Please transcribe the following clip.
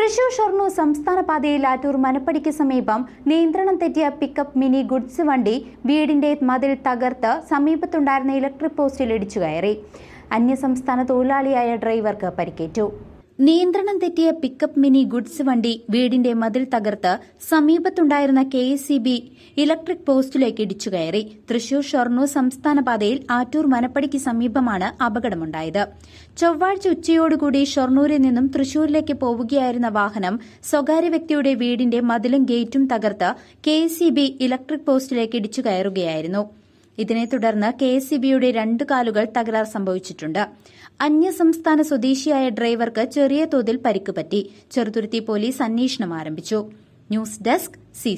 Thrissur Shoranur സംസ്ഥാന പാതയിൽ ആറ്റൂർ മനപ്പടിക്ക് സമീപം നിയന്ത്രണം തെറ്റിയ പിക്കപ്പ് മിനി ഗുഡ്സ് വണ്ടി വീടിന്റെ മതിൽ തകർത്ത് സമീപത്തുണ്ടായിരുന്ന ഇലക്ട്രിക് പോസ്റ്റിൽ ഇടിച്ചു കയറി. അന്യസംസ്ഥാന തൊഴിലാളിയായ ഡ്രൈവർക്ക് പരിക്കേറ്റു. നിയന്ത്രണം തെറ്റിയ പിക്കപ്പ് മിനി ഗുഡ്സ് വണ്ടി വീടിന്റെ മതിൽ തകർത്ത് സമീപത്തുണ്ടായിരുന്ന കെ എസ് ഇലക്ട്രിക് പോസ്റ്റിലേക്ക് ഇടിച്ചു കയറി. തൃശൂർ ഷൊർണൂർ സംസ്ഥാന പാതയിൽ ആറ്റൂർ മനപ്പടിക്ക് സമീപമാണ് അപകടമുണ്ടായത്. ചൊവ്വാഴ്ച ഉച്ചയോടുകൂടി ഷൊർണൂരിൽ നിന്നും തൃശൂരിലേക്ക് പോവുകയായിരുന്ന വാഹനം സ്വകാര്യ വ്യക്തിയുടെ വീടിന്റെ മതിലും ഗേറ്റും തകർത്ത് കെ ഇലക്ട്രിക് പോസ്റ്റിലേക്ക് ഇടിച്ചു കയറുകയായിരുന്നു. ഇതിനെ തുടർന്ന് കെ എസ് ബിയുടെ രണ്ട് കാലുകൾ തകരാർ സംഭവിച്ചിട്ടുണ്ട്. അന്യസംസ്ഥാന സ്വദേശിയായ ഡ്രൈവർക്ക് ചെറിയ തോതിൽ പരിക്കുപറ്റി ചെറുതുരുത്തി പോലീസ് അന്വേഷണം ആരംഭിച്ചു. News desk C